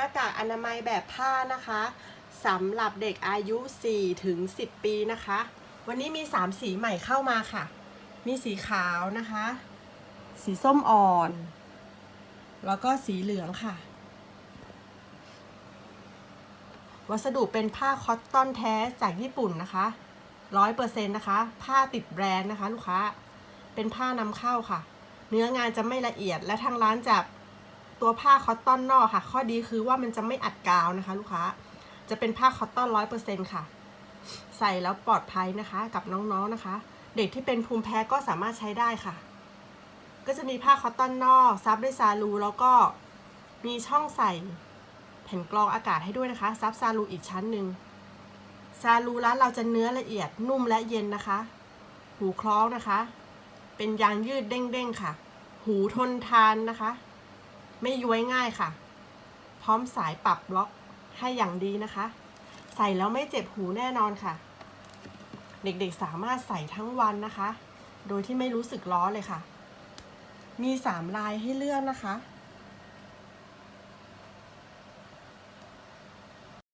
หน้ากากอนามัยแบบผ้านะคะสำหรับเด็กอายุ 4 ถึง 10 ปีนะคะ วันนี้มี 3 สีใหม่เข้ามาค่ะ มีสีขาวนะคะ สีส้มอ่อน แล้วก็สีเหลืองค่ะ วัสดุเป็นผ้าคอตตอนแท้จากญี่ปุ่นนะคะร้อยเปอร์เซ็นต์นะคะ ผ้าติดแบรนด์นะคะ ลูกค้า เป็นผ้านำเข้าค่ะ เนื้องานจะไม่ละเอียดและทางร้านจะ ตัวผ้าคอตตอนนอกค่ะ ข้อดีคือว่ามันจะไม่อัดกาวนะคะ ลูกค้า จะเป็นผ้าคอตตอนร้อยเปอร์เซ็นต์ค่ะ ใส่แล้วปลอดภัยนะคะ กับน้องๆนะคะ เด็กที่เป็นภูมิแพ้ก็สามารถใช้ได้ค่ะ ก็จะมีผ้าคอตตอนนอกซับด้วยซาลูแล้วก็มีช่องใส่แผ่นกรองอากาศให้ด้วยนะคะ ซับซาลูอีกชั้นหนึ่งซาลูร้านเราจะเนื้อละเอียดนุ่มและเย็นนะคะ หูคล้องนะคะ เป็นยางยืดเด้งๆค่ะ หูทนทานนะคะ ไม่ย้วยง่ายค่ะ พร้อมสายปรับบล็อกให้อย่างดีนะคะ ใส่แล้วไม่เจ็บหูแน่นอนค่ะ เด็กๆสามารถใส่ทั้งวันนะคะ โดยที่ไม่รู้สึกร้อนเลยค่ะ มี 3 ลายให้เลือกนะคะ